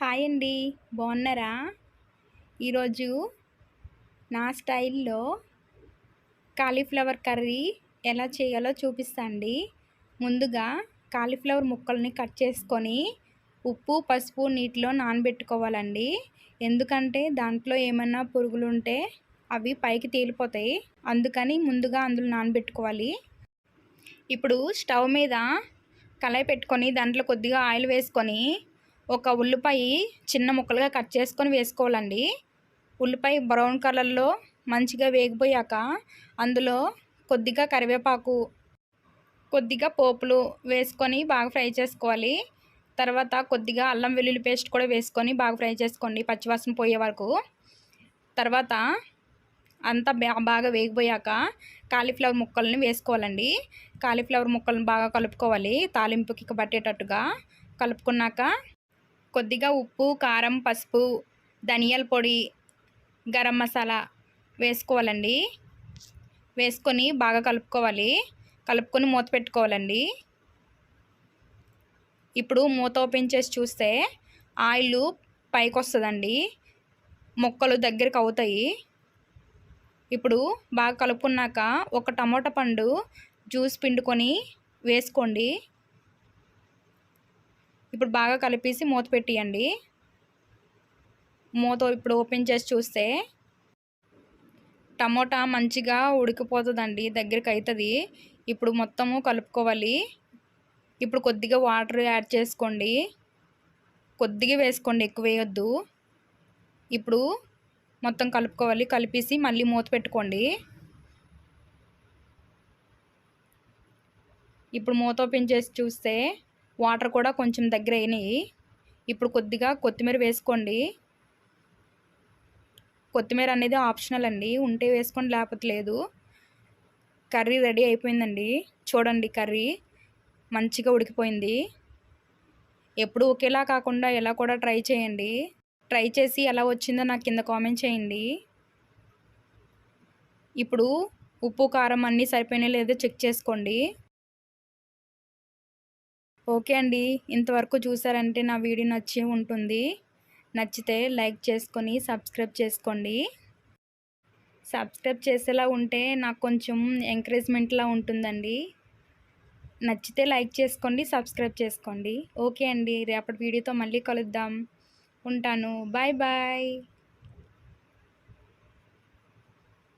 Hi అండి బాగున్నారా? ఈరోజు నా స్టైల్లో కాలీఫ్లవర్ కర్రీ ఎలా చేయాలో చూపిస్తాండి. ముందుగా కాలీఫ్లవర్ ముక్కల్ని కట్ చేసుకొని ఉప్పు పసుపు నీటిలో నానబెట్టుకోవాలండి. ఎందుకంటే దాంట్లో ఏమన్నా పురుగులు ఉంటే అవి పైకి తేలిపోతాయి. అందుకని ముందుగా అందులో నానబెట్టుకోవాలి. ఇప్పుడు స్టవ్ మీద కళాయి పెట్టుకొని దాంట్లో కొద్దిగా ఆయిల్ వేసుకొని ఒక ఉల్లిపాయ చిన్న ముక్కలుగా కట్ చేసుకొని వేసుకోవాలండి. ఉల్లిపాయ బ్రౌన్ కలర్లో మంచిగా వేగిపోయాక అందులో కొద్దిగా కరివేపాకు కొద్దిగా పోపులు వేసుకొని బాగా ఫ్రై చేసుకోవాలి. తర్వాత కొద్దిగా అల్లం వెల్లుల్లి పేస్ట్ కూడా వేసుకొని బాగా ఫ్రై చేసుకోండి పచ్చివాసన పోయే వరకు. తర్వాత అంతా బాగా వేగిపోయాక కాలీఫ్లవర్ ముక్కల్ని వేసుకోవాలండి. కాలీఫ్లవర్ ముక్కలను బాగా కలుపుకోవాలి తాలింపుకి పట్టేటట్టుగా. కలుపుకున్నాక కొద్దిగా ఉప్పు కారం పసుపు ధనియాల పొడి గరం మసాలా వేసుకోవాలండి. వేసుకొని బాగా కలుపుకోవాలి. కలుపుకొని మూత పెట్టుకోవాలండి. ఇప్పుడు మూత ఓపెన్ చేసి చూస్తే ఆయిల్ పైకి వస్తుందండి మొక్కలు దగ్గరికి అవుతాయి. ఇప్పుడు బాగా కలుపుకున్నాక ఒక టమోటా పండు జ్యూస్ పిండుకొని వేసుకోండి. ఇప్పుడు బాగా కలిపేసి మూత పెట్టియండి. మూత ఇప్పుడు ఓపెన్ చేసి చూస్తే టమోటా మంచిగా ఉడికిపోతుందండి దగ్గరికి అవుతుంది ఇప్పుడు మొత్తము కలుపుకోవాలి. ఇప్పుడు కొద్దిగా వాటర్ యాడ్ చేసుకోండి. కొద్దిగా వేసుకోండి ఎక్కువ వేయొద్దు. ఇప్పుడు మొత్తం కలుపుకోవాలి కలిపేసి మళ్ళీ మూత పెట్టుకోండి. ఇప్పుడు మూత ఓపెన్ చేసి చూస్తే వాటర్ కూడా కొంచెం దగ్గర అయినాయి ఇప్పుడు కొద్దిగా కొత్తిమీర వేసుకోండి. కొత్తిమీర అనేది ఆప్షనల్ అండి. ఉంటే వేసుకోండి లేకపోతే లేదు. కర్రీ రెడీ అయిపోయిందండి. చూడండి కర్రీ మంచిగా ఉడికిపోయింది. ఎప్పుడు ఒకేలా కాకుండా ఎలా కూడా ట్రై చేయండి. ట్రై చేసి ఎలా వచ్చిందో నాకు కింద కామెంట్ చేయండి. ఇప్పుడు ఉప్పు కారం అన్నీ సరిపోయినా లేదో చెక్ చేసుకోండి. ఓకే అండి. ఇంతవరకు చూసారంటే నా వీడియో నచ్చి ఉంటుంది. నచ్చితే లైక్ చేసుకొని సబ్స్క్రైబ్ చేసుకోండి. సబ్స్క్రైబ్ చేసేలా ఉంటే నాకు కొంచెం ఎంకరేజ్మెంట్లా ఉంటుందండి. నచ్చితే లైక్ చేసుకోండి సబ్స్క్రైబ్ చేసుకోండి. ఓకే అండి. రేపటి వీడియోతో మళ్ళీ కలుద్దాం. ఉంటాను. Bye bye.